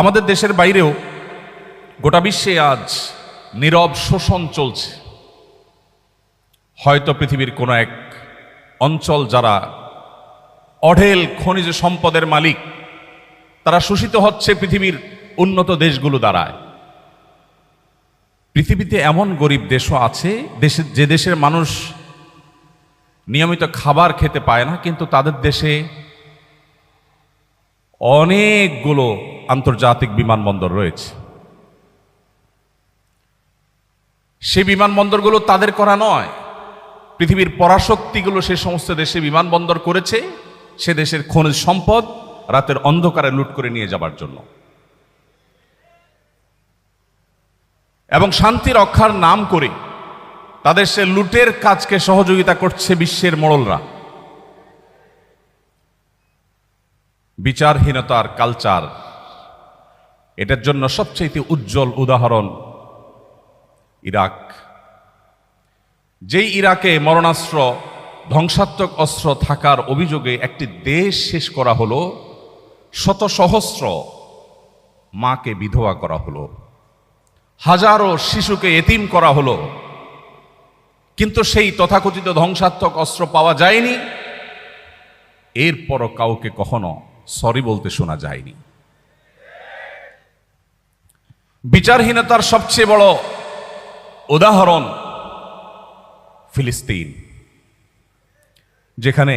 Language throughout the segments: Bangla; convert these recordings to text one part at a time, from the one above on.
আমাদের দেশের বাইরেও গোটা বিশ্বে আজ নীরব শোষণ চলছে। হয়তো পৃথিবীর কোনো এক অঞ্চল যারা অঢেল খনিজ সম্পদের মালিক, তারা শোষিত হচ্ছে পৃথিবীর উন্নত দেশগুলো দ্বারায়। পৃথিবীতে এমন গরিব দেশও আছে দেশের যে দেশের মানুষ নিয়মিত খাবার খেতে পায় না, কিন্তু তাদের দেশে অনেকগুলো আন্তর্জাতিক বিমানবন্দর রয়েছে। সেই বিমানবন্দরগুলো তাদের করা নয়। পৃথিবীর পরাশক্তিগুলো সে সমস্ত দেশে বিমানবন্দর করেছে। সে দেশের খনিজ সম্পদ রাতের অন্ধকারে লুট করে নিয়ে যাবার জন্য। এবং শান্তি রক্ষার নাম করে তাদের সে লুটের কাজকে সহযোগিতা করছে বিশ্বের মোড়লরা। বিচারহীনতার কালচার এটার জন্য সবচেয়ে উজ্জ্বল উদাহরণ ইরাক। যেই ইরাকে মরণাস্ত্র, ধ্বংসাত্মক অস্ত্র থাকার অভিযোগে একটি দেশ শেষ করা হলো, শত সহস্র মাকে বিধবা করা হলো, হাজারো শিশুকে এতিম করা হলো, কিন্তু সেই তথাকথিত ধ্বংসাত্মক অস্ত্র পাওয়া যায়নি। এরপরও কাউকে কখনো সরি বলতে শোনা যায়নি। বিচারহীনতার সবচেয়ে বড় উদাহরণ ফিলিস্তিন। যেখানে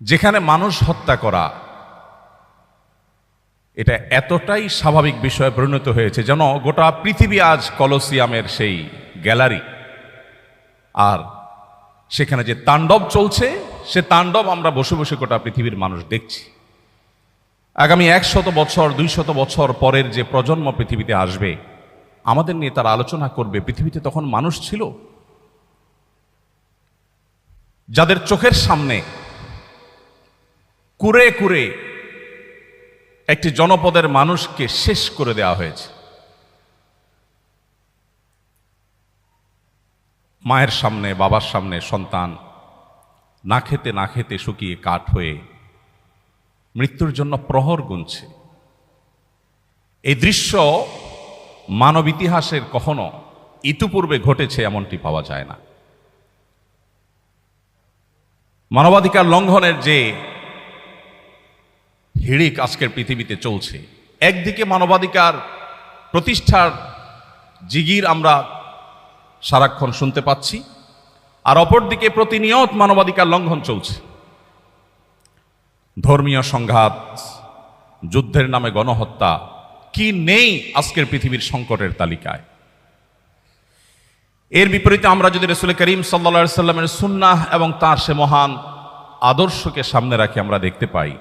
যেখানে মানুষ হত্যা করা, এটা এতটাই স্বাভাবিক বিষয়ে পরিণত হয়েছে যেন গোটা পৃথিবী আজ কলসিয়ামের সেই গ্যালারি। আর সেখানে যে তাণ্ডব চলছে সে তাণ্ডব আমরা বসে বসে গোটা পৃথিবীর মানুষ দেখছি। আগামী একশত বছর, দুইশত বছর পরের যে প্রজন্ম পৃথিবীতে আসবে, আমাদের নিয়ে তারা আলোচনা করবে। পৃথিবীতে তখন মানুষ ছিল। যাদের চোখের সামনে কুরে কুরে একটি জনপদের মানুষকে শেষ করে দেওয়া হয়েছে, মায়ের সামনে, বাবার সামনে সন্তান না খেতে না খেতে শুকিয়ে কাঠ হয়ে মৃত্যুর জন্য প্রহর গুনছে। এই দৃশ্য মানব ইতিহাসের কখনো ইতিপূর্বে ঘটেছে এমনটি পাওয়া যায় না। মানবাধিকার লঙ্ঘনের যে হিড়িক আজকের পৃথিবীতে চলছে, একদিকে মানবাধিকার প্রতিষ্ঠার জিগির আমরা সারাক্ষণ শুনতে পাচ্ছি আর অপরদিকে প্রতিনিয়ত মানবাধিকার লঙ্ঘন চলছে। ধর্মীয় সংঘাত, যুদ্ধের নামে গণহত্যা, কি নেই আজকের পৃথিবীর সংকটের তালিকায়? এর বিপরীতে আমরা যদি রসুল করিম সাল্লা সাল্লামের সুন্নাহ এবং তার সে মহান আদর্শকে সামনে রাখি, আমরা দেখতে পাই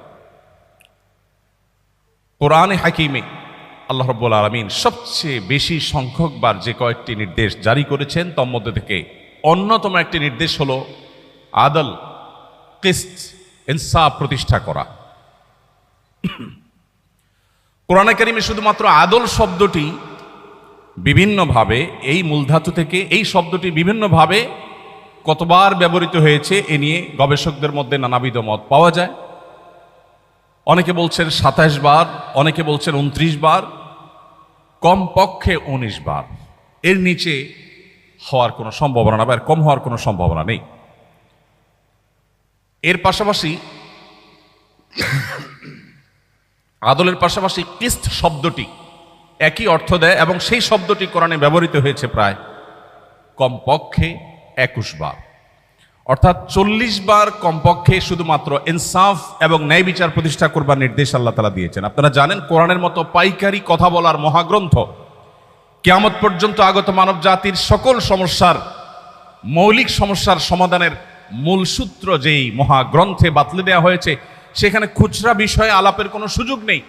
কোরআনে হাকিমে আল্লাহ রব্বুল আলমিন সবচেয়ে বেশি সংখ্যকবার যে কয়েকটি নির্দেশ জারি করেছেন তর মধ্যে থেকে অন্যতম একটি নির্দেশ হল আদল, কিস্ত, ইনসাফ প্রতিষ্ঠা করা। কোরআনে কারিমে শুধুমাত্র আদল শব্দটি বিভিন্নভাবে এই মূলধাতু থেকে এই শব্দটি বিভিন্নভাবে কতবার ব্যবহৃত হয়েছে এ নিয়ে গবেষকদের মধ্যে নানাবিধ মত পাওয়া যায়। অনেকে বলছেন সাতাশ বার, অনেকে বলছেন উনত্রিশ বার, কমপক্ষে উনিশ বার। এর নিচে হওয়ার কোনো সম্ভাবনা না বা এর কম হওয়ার কোনো সম্ভাবনা নেই। এর পাশাপাশি আদলের পাশাপাশি কিস্ত শব্দটি একই অর্থ দেয় এবং সেই শব্দটি কোরআনে ব্যবহৃত হয়েছে প্রায় কমপক্ষে একুশ বার। অর্থাৎ চল্লিশ বার কমপক্ষে শুধুমাত্র ইনসাফ এবং ন্যায় বিচার প্রতিষ্ঠা করবার নির্দেশ আল্লাহ তালা দিয়েছেন। আপনারা জানেন কোরআনের মতো পাইকারি কথা বলার মহাগ্রন্থ কেয়ামত পর্যন্ত আগত মানব জাতির সকল সমস্যার, মৌলিক সমস্যার সমাধানের মূল সূত্র যেই মহাগ্রন্থে বাতলে দেওয়া হয়েছে, সেখানে খুচরা বিষয়ে আলাপের কোনো সুযোগ নেই।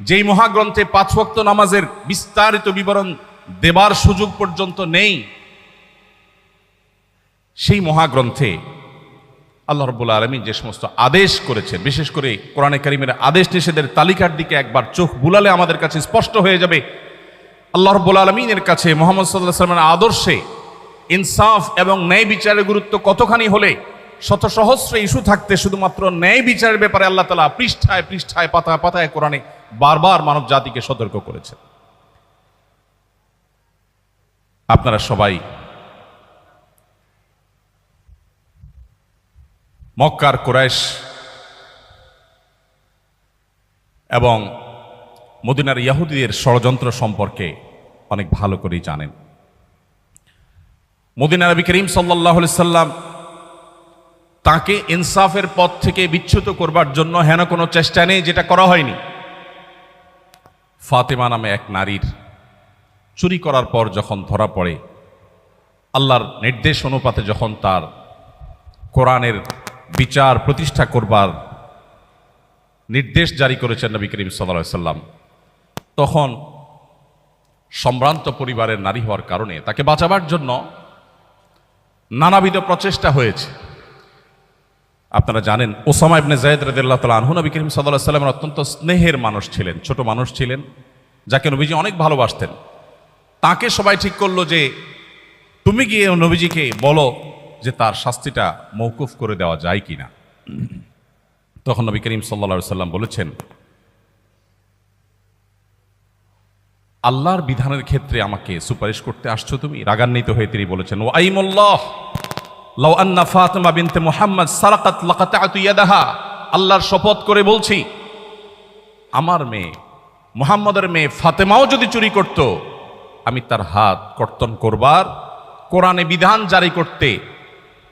যেই মহাগ্রন্থে পাঁচ ওয়াক্ত নামাজের বিস্তারিত বিবরণ দেবার সুযোগ পর্যন্ত নেই, সেই মহাগ্রন্থে আল্লাহ রব্বুল আলমী যে সমস্ত আদেশ করেছেন, বিশেষ করে কোরআনে কারিমের আদেশ নিষেধের তালিকার দিকে একবার চোখ বুলালে আমাদের কাছে স্পষ্ট হয়ে যাবে আল্লাহ রব্বুল আলমিনের কাছে মোহাম্মদ সাল্লাহ সাল্লামের আদর্শে ইনসাফ এবং ন্যায় বিচারের গুরুত্ব কতখানি হলে শত সহস্র ইস্যু থাকতে শুধুমাত্র ন্যায় বিচারের ব্যাপারে আল্লাহ তালা পৃষ্ঠায় পৃষ্ঠায় পাতায় পাতায় কোরআনে বারবার মানব জাতিকে সতর্ক করেছেন। আপনারা সবাই মক্কার কুরাইশ এবং মদিনার ইয়াহুদিদের ষড়যন্ত্র সম্পর্কে অনেক ভালো করেই জানেন। মদিনার নবী করিম সাল্লাহ সাল্লাম তাকে ইনসাফের পথ থেকে বিচ্যুত করবার জন্য হেন কোনো চেষ্টা নেই যেটা করা হয়নি। ফাতেমা নামে এক নারীর চুরি করার পর যখন ধরা পড়ে, আল্লাহর নির্দেশ অনুপাতে যখন তার কোরআনের বিচার প্রতিষ্ঠা করবার নির্দেশ জারি করেছেন নবী করিম সাল্লাহ সাল্লাম তখন সম্ভ্রান্ত পরিবারের নারী হওয়ার কারণে তাকে বাঁচাবার জন্য নানাবিধ প্রচেষ্টা হয়েছে। আপনারা জানেন, ওসামা ইবনে জায়দ রাদিয়াল্লাহু তাআলা আনহু নবী করিম আলাইহি সাল্লামের অত্যন্ত স্নেহের মানুষ ছিলেন, ছোট মানুষ ছিলেন, যাকে নবীজি অনেক ভালোবাসতেন। তাকে সবাই ঠিক করল যে, তুমি গিয়ে নবীজিকে বলো যে তার শাস্তিটা মৌকুফ করে দেওয়া যায় কিনা? তখন নবী করিম সাল্লাল্লাহু সাল্লাম বলেছেন আল্লাহর বিধানের ক্ষেত্রে আমাকে সুপারিশ করতে আসছো তুমি? রাগান্বিত হয়ে তিনি বলেছেন ও আইমুল্লাহ লাউ আন্না ফাতেমা বিনতে মুহাম্মদ সারাকাত লাকাতাতু ইয়াদাহা। আল্লাহর শপথ করে বলছি, আমার মেয়ে, মুহাম্মদের মেয়ে ফাতেমাও যদি চুরি করত, আমি তার হাত কর্তন করবার, কোরআনে বিধান জারি করতে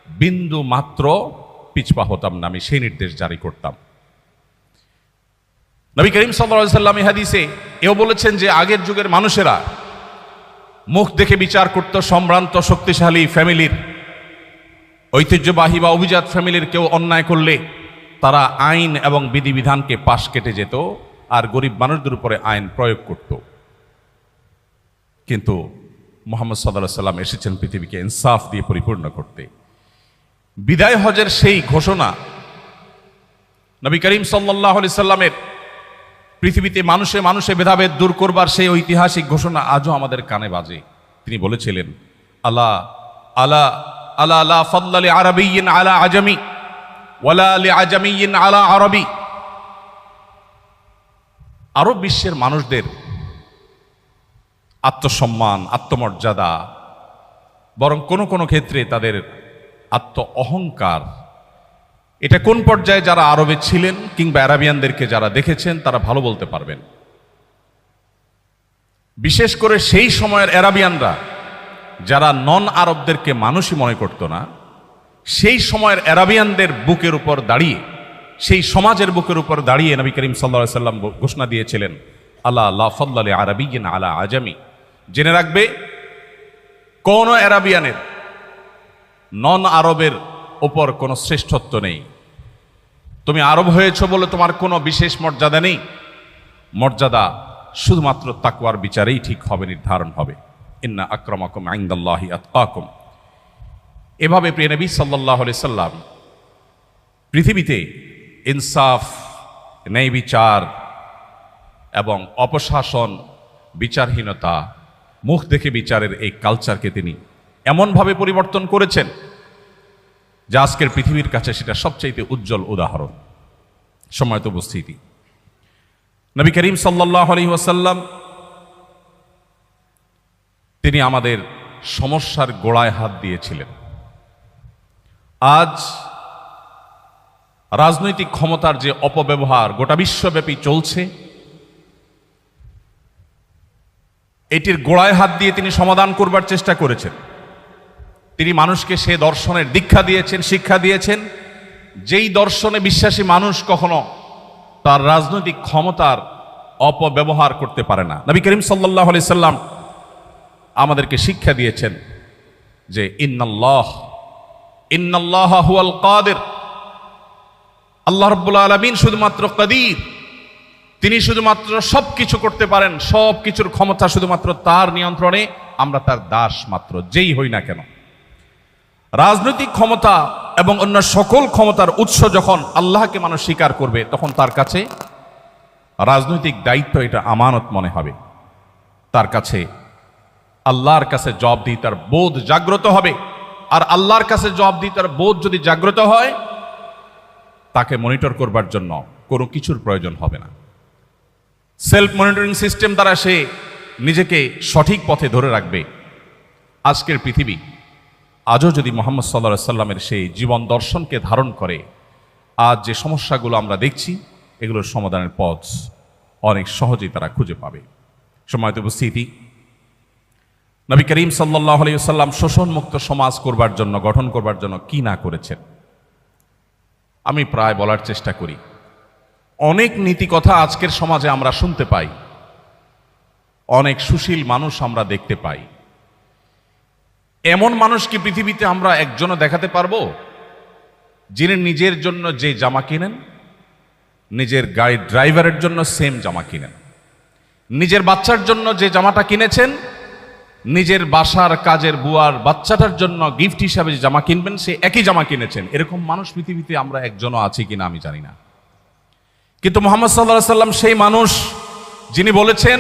বিন্দু মাত্র পিছপা হতাম না, আমি সেই নির্দেশ জারি করতাম। নবী করিম সাল্লাম হাদিসে এও বলেছেন যে আগের যুগের মানুষেরা মুখ দেখে বিচার করত সম্ভ্রান্ত, শক্তিশালী ফ্যামিলির, ঐতিহ্যবাহী বা অভিজাত ফ্যামিলির কেউ অন্যায় করলে তারা আইন এবং বিধিবিধানকে পাশ কেটে যেত আর গরিব মানুষদের উপরে আইন প্রয়োগ করত। কিন্তু মোহাম্মদ সাল্লাহ সাল্লাম এসেছেন পৃথিবীকে ইনসাফ দিয়ে পরিপূর্ণ করতে। বিদায় হজের সেই ঘোষণা নবী করিম সাল্লাহ সাল্লামের পৃথিবীতে মানুষে মানুষে ভেদাভেদ দূর করবার সেই ঐতিহাসিক ঘোষণা আজও আমাদের কানে বাজে। তিনি বলেছিলেন আলা আলা আলা আলা ফল্লালি আরবিয়িন আলা আজমি ওয়ালা আলি আজমিয়িন আলা আরবি। আরব বিশ্বের মানুষদের আত্মসম্মান, আত্মমর্যাদা, বরং কোনো কোনো ক্ষেত্রে তাদের আত্ম অহংকার এটা কোন পর্যায়ে যারা আরবে ছিলেন কিংবা অ্যারাবিয়ানদেরকে যারা দেখেছেন, তারা ভালো বলতে পারবেন। বিশেষ করে সেই সময়ের অ্যারাবিয়ানরা, যারা নন আরবদেরকে মানুষই মনে করত না, সেই সময়ের অ্যারাবিয়ানদের বুকের উপর দাঁড়িয়ে, সেই সমাজের বুকের উপর দাঁড়িয়ে নবী করিম সাল্লা সাল্লাম ঘোষণা দিয়েছিলেন, আল্লাহ আল্লাহ ফল্লালে আরবিগিন আলা আজামি। জেনে রাখবে, কোন অ্যারাবিয়ানের, নন আরবের ওপর কোনো শ্রেষ্ঠত্ব নেই। তুমি আরব হয়েছ বলে তোমার কোনো বিশেষ মর্যাদা নেই। মর্যাদা শুধুমাত্র তাকুয়ার বিচারেই ঠিক হবে, নির্ধারণ হবে। ইন্না আক্রমাকুম আইন্দাল্লাহি আতকাকুম। এভাবে প্রিয় নবী সাল্লাহ সাল্লাম পৃথিবীতে ইনসাফ, ন্যায় বিচার এবং অপশাসন, বিচারহীনতা, মুখ দেখে বিচারের এই কালচারকে তিনি এমনভাবে পরিবর্তন করেছেন যা আজকের পৃথিবীর কাছে সেটা সবচাইতে উজ্জ্বল উদাহরণ। সময়ত উপস্থিতি। নবী করিম সাল্লাহ আলী ওয়াসাল্লাম তিনি আমাদের সমস্যার গোড়ায় হাত দিয়েছিলেন। আজ রাজনৈতিক ক্ষমতার যে অপব্যবহার গোটা বিশ্বব্যাপী চলছে, এটির গোড়ায় হাত দিয়ে তিনি সমাধান করবার চেষ্টা করেছেন। তিনি মানুষকে সে দর্শনের দীক্ষা দিয়েছেন, শিক্ষা দিয়েছেন। যেই দর্শনে বিশ্বাসী মানুষ কখনো তার রাজনৈতিক ক্ষমতার অপব্যবহার করতে পারে না। নবী করিম সাল্লাহ সাল্লাম আমাদেরকে শিক্ষা দিয়েছেন যে ইন্নাল্লাহ ইন্নাল্লাহ হুয়াল কাদের। আল্লাহ রব্বুল আলমিন শুধুমাত্র কাদির। তিনি শুধুমাত্র সব কিছু করতে পারেন সব কিছুর ক্ষমতা শুধুমাত্র তার নিয়ন্ত্রণে, আমরা তার দাস মাত্র, যেই হই না কেন। রাজনৈতিক ক্ষমতা এবং অন্য সকল ক্ষমতার উৎস যখন আল্লাহকে মানুষ স্বীকার করবে, তখন তার কাছে রাজনৈতিক দায়িত্ব এটা আমানত মনে হবে। তার কাছে আল্লাহর কাছে জব দিই তার বোধ জাগ্রত হবে। আর আল্লাহর কাছে জব দিই তার বোধ যদি জাগ্রত হয়, তাকে মনিটর করবার জন্য কোনো কিছুর প্রয়োজন হবে না। সেলফ মনিটরিং সিস্টেম দ্বারা সে নিজেকে সঠিক পথে ধরে রাখবে। আজকের পৃথিবী আজও যদি মোহাম্মদ সাল্লা সাল্লামের সেই জীবন দর্শনকে ধারণ করে, আজ যে সমস্যাগুলো আমরা দেখছি, এগুলোর সমাধানের পথ অনেক সহজেই তারা খুঁজে পাবে। সময়ত উপস্থিতি, নবী করিম সাল্লাহ আলিয়াল্লাম শোষণমুক্ত সমাজ করবার জন্য, গঠন করবার জন্য কি না করেছেন? আমি প্রায় বলার চেষ্টা করি। অনেক নীতি কথা আজকের সমাজে আমরা শুনতে পাই। অনেক সুশীল মানুষ আমরা দেখতে পাই। এমন মানুষ কি পৃথিবীতে আমরা একজনও দেখাতে পারব, যিনি নিজের জন্য যে জামা কিনেন, নিজের গাড়ি ড্রাইভারের জন্য সেম জামা কিনেন। নিজের বাচ্চার জন্য যে জামাটা কিনেছেন, নিজের বাসার কাজের বুয়ার বাচ্চাটার জন্য গিফট হিসাবে যে জামা কিনবেন, সে একই জামা কিনেছেন। এরকম মানুষ পৃথিবীতে আমরা একজনও আছি কিনা আমি জানি না। কিন্তু মোহাম্মদ সাল্লাহ সাল্লাম সেই মানুষ, যিনি বলেছেন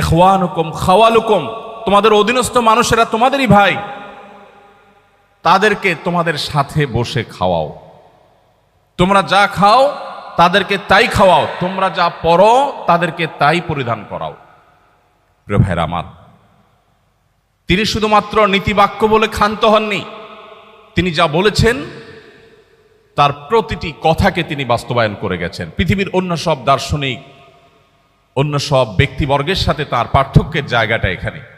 এখওয়ানুকুম খাওয়ালুকুম। তোমাদের অধীনস্থ মানুষেরা তোমাদেরই ভাই। তাদেরকে তোমাদের সাথে বসে খাওয়াও। তোমরা যা খাও, তাদেরকে তাই খাওয়াও। তোমরা যা পরো, তাদেরকে তাই পরিধান করাও। প্রিয় ভাইরা আমার, তিনি শুধুমাত্র নীতিবাক্য বলে ক্ষান্ত হননি। তিনি যা বলেছেন, তার প্রতিটি কথাকে তিনি বাস্তবায়ন করে গেছেন। পৃথিবীর অন্য সব দার্শনিক, অন্য সব ব্যক্তিবর্গের সাথে তার পার্থক্যের জায়গাটা এখানে।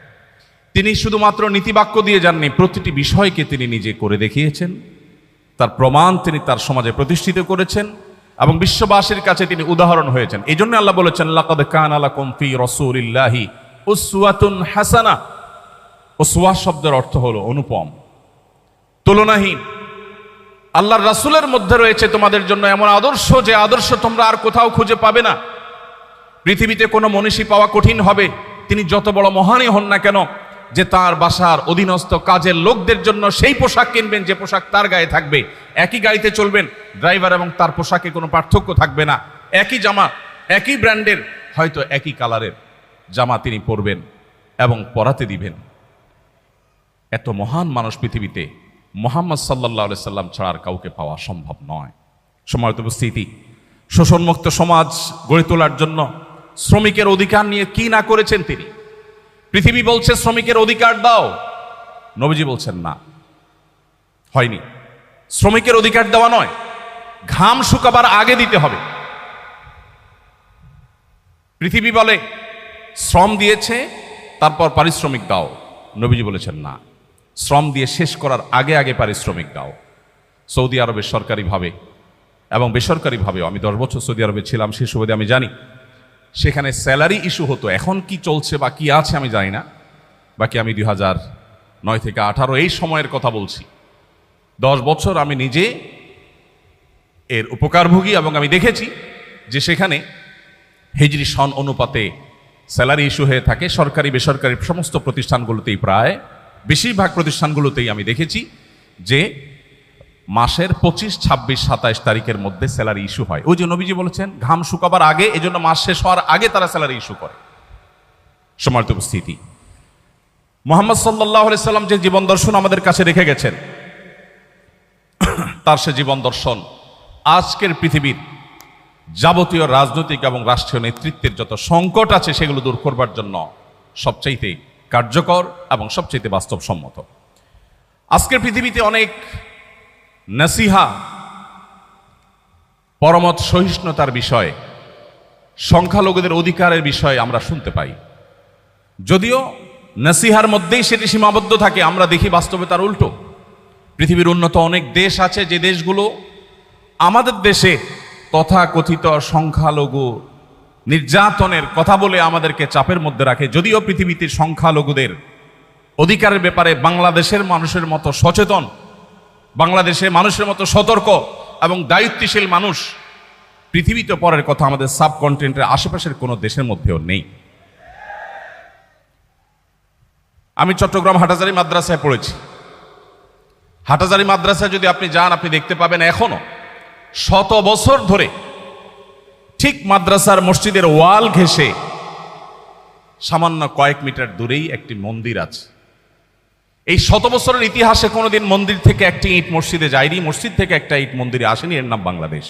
তিনি শুধুমাত্র নীতিবাক্য দিয়ে যাননি, প্রতিটি বিষয়কে তিনি নিজে করে দেখিয়েছেন। তার প্রমাণ তিনি তার সমাজে প্রতিষ্ঠিত করেছেন এবং বিশ্ববাসীর কাছে তিনি উদাহরণ হয়েছেন। এই জন্য আল্লাহ বলেছেন, লাকাদ কান উসওয়াতুন হাসানা। উসওয়া শব্দের অর্থ হলো অনুপম, তুলনাহীন। আল্লাহর রাসুলের মধ্যে রয়েছে তোমাদের জন্য এমন আদর্শ যে আদর্শ তোমরা আর কোথাও খুঁজে পাবে না। পৃথিবীতে কোনো মনীষী পাওয়া কঠিন হবে। তিনি যত বড় মহানই হন না কেন যে তার বাসার অধীনস্থ কাজের লোকদের জন্য সেই পোশাক কিনবেন, যে পোশাক তার গায়ে থাকবে। একই গাড়িতে চলবেন, ড্রাইভার এবং তার পোশাকে কোনো পার্থক্য থাকবে না। একই জামা, একই ব্র্যান্ডের, হয়তো একই কালারের জামা তিনি পরবেন এবং পরাতে দিবেন। এত মহান মানুষ পৃথিবীতে মোহাম্মদ সাল্লাহ সাল্লাম ছাড়া আর কাউকে পাওয়া সম্ভব নয়। সময়ত উপস্থিতি, শোষণমুক্ত সমাজ গড়ে তোলার জন্য শ্রমিকের অধিকার নিয়ে কি না করেছেন তিনি? পৃথিবী বলছে, শ্রমিকের অধিকার দাও। নবীজি বলছেন, না, হয়নি। শ্রমিকের অধিকার দেওয়া নয়, ঘাম শুকাবার আগে দিতে হবে। পৃথিবী বলে, শ্রম দিয়েছে, তারপর পারিশ্রমিক দাও। নবীজি বলেছেন, না, শ্রম দিয়ে শেষ করার আগে আগে পারিশ্রমিক দাও। সৌদি আরবের সরকারিভাবে এবং বেসরকারিভাবেও, আমি দশ বছর সৌদি আরবে ছিলাম, সে সুবাদে আমি জানি সেখানে স্যালারি ইস্যু হতো। এখন কি চলছে বা কি আছে আমি জানি না। বাকি আমি দুই হাজার নয় থেকে আঠারো এই সময়ের কথা বলছি। দশ বছর আমি নিজে এর উপকারভোগী এবং আমি দেখেছি যে সেখানে হিজরি সন অনুপাতে স্যালারি ইস্যু হয়ে থাকে। সরকারি, বেসরকারি সমস্ত প্রতিষ্ঠানগুলোতেই প্রায়, বেশিরভাগ প্রতিষ্ঠানগুলোতেই আমি দেখেছি যে মাসের পঁচিশ, ছাব্বিশ, সাতাইশ তারিখের মধ্যে স্যালারি ইস্যু হয়। ওই যে নবীজি বলেছেন, ঘাম শুকাবার আগে এই জন্য মাস শেষ হওয়ার আগে তারা স্যালারি ইস্যু করে। সমার্থ উপস্থিতি। মোহাম্মদ সাল্লাহ সাল্লাম যে জীবন দর্শন আমাদের কাছে রেখে গেছেন, তার সে জীবন দর্শন আজকের পৃথিবীর যাবতীয় রাজনৈতিক এবং রাষ্ট্রীয় নেতৃত্বের যত সংকট আছে, সেগুলো দূর করবার জন্য সবচাইতে কার্যকর এবং সবচাইতে বাস্তবসম্মত। আজকের পৃথিবীতে অনেক নাসিহা, পরমত সহিষ্ণুতার বিষয়ে, সংখ্যালঘুদের অধিকারের বিষয়ে আমরা শুনতে পাই। যদিও নাসিহার মধ্যেই সেটি সীমাবদ্ধ থাকে, আমরা দেখি বাস্তবে তার উল্টো। পৃথিবীর উন্নত অনেক দেশ আছে, যে দেশগুলো আমাদের দেশে তথাকথিত সংখ্যালঘু নির্যাতনের কথা বলে আমাদেরকে চাপের মধ্যে রাখে। যদিও পৃথিবীতে সংখ্যালঘুদের অধিকারের ব্যাপারে বাংলাদেশের মানুষের মতো সচেতন বাংলাদেশে মানুষের মতো সতর্ক এবং দায়িত্বশীল মানুষ পৃথিবীতে পরের কথা আমাদের সাবকন্টিনেন্টের আশেপাশের কোনো দেশের মধ্যেও নেই। আমি চট্টগ্রাম হাটাজারি মাদ্রাসায় পড়েছি। হাটাজারি মাদ্রাসায় যদি আপনি যান, আপনি দেখতে পাবেন এখনও শত বছর ধরে ঠিক মাদ্রাসার মসজিদের ওয়াল ঘেঁষে সামান্য কয়েক মিটার দূরেই একটি মন্দির আছে। এই শত বছরের ইতিহাসে কোনোদিন মন্দির থেকে একটি ইট মসজিদে যায়নি, মসজিদ থেকে একটা ইট মন্দিরে আসেনি, এর নাম বাংলাদেশ।